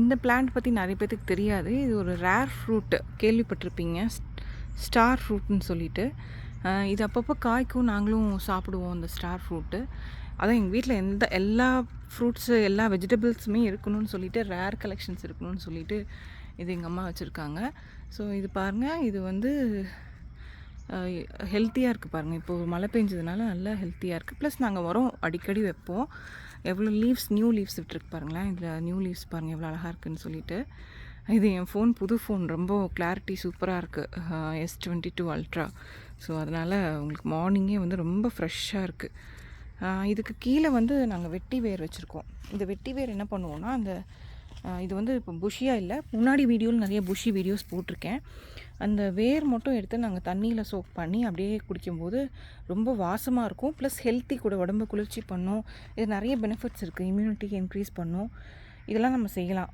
இந்த பிளான்ட் பற்றி நிறைய பேத்துக்கு தெரியாது. இது ஒரு ரேர் ஃப்ரூட்டு கேள்விப்பட்டிருப்பீங்க. ஸ்டார் ஃப்ரூட்னு சொல்லிட்டு. இது அப்பப்போ காய்க்கும் நாங்களும் சாப்பிடுவோம் அந்த ஸ்டார் ஃப்ரூட்டு அதான் எங்கள் வீட்டில் எந்த எல்லா ஃப்ரூட்ஸு எல்லா வெஜிடபிள்ஸுமே இருக்கணும்னு சொல்லிட்டு ரேர் கலெக்ஷன்ஸ் இருக்கணும்னு சொல்லிட்டு இது எங்கள் அம்மா வச்சுருக்காங்க. ஸோ இது பாருங்கள் இது வந்து ஹெல்த்தியாக இருக்குது பாருங்கள் இப்போது மழை பெஞ்சதுனால நல்லா ஹெல்த்தியாக இருக்குது ப்ளஸ் நாங்கள் உரம் அடிக்கடி வைப்போம். எவ்வளோ லீவ்ஸ் நியூ லீவ்ஸ் விட்டுருக்கு பாருங்களேன். இதில் நியூ லீவ்ஸ் பாருங்கள் எவ்வளோ அழகாக இருக்குன்னு சொல்லிட்டு. இது என் ஃபோன் புது ஃபோன் ரொம்ப கிளாரிட்டி சூப்பராக இருக்குது S twenty two ultra so அதனால் உங்களுக்கு மார்னிங்கே வந்து ரொம்ப ஃப்ரெஷ்ஷாக இருக்குது இதுக்கு கீழே வந்து நாங்கள் வெட்டி வேர் வச்சுருக்கோம். இந்த வெட்டி வேர் என்ன பண்ணுவோம்னா அந்த இது வந்து இப்போ புஷியாக இல்லை. முன்னாடி வீடியோவில் நிறைய புஷி வீடியோஸ் போட்டிருக்கேன். அந்த வேர் மட்டும் எடுத்து நாங்கள் தண்ணியில் சோக் பண்ணி அப்படியே குடிக்கும்போது ரொம்ப வாசமாக இருக்கும். ப்ளஸ் ஹெல்த்தி கூட உடம்பு குளிர்ச்சி பண்ணும். இது நிறைய பெனிஃபிட்ஸ் இருக்குது இம்யூனிட்டி இன்க்ரீஸ் பண்ணும். இதெல்லாம் நம்ம செய்யலாம்.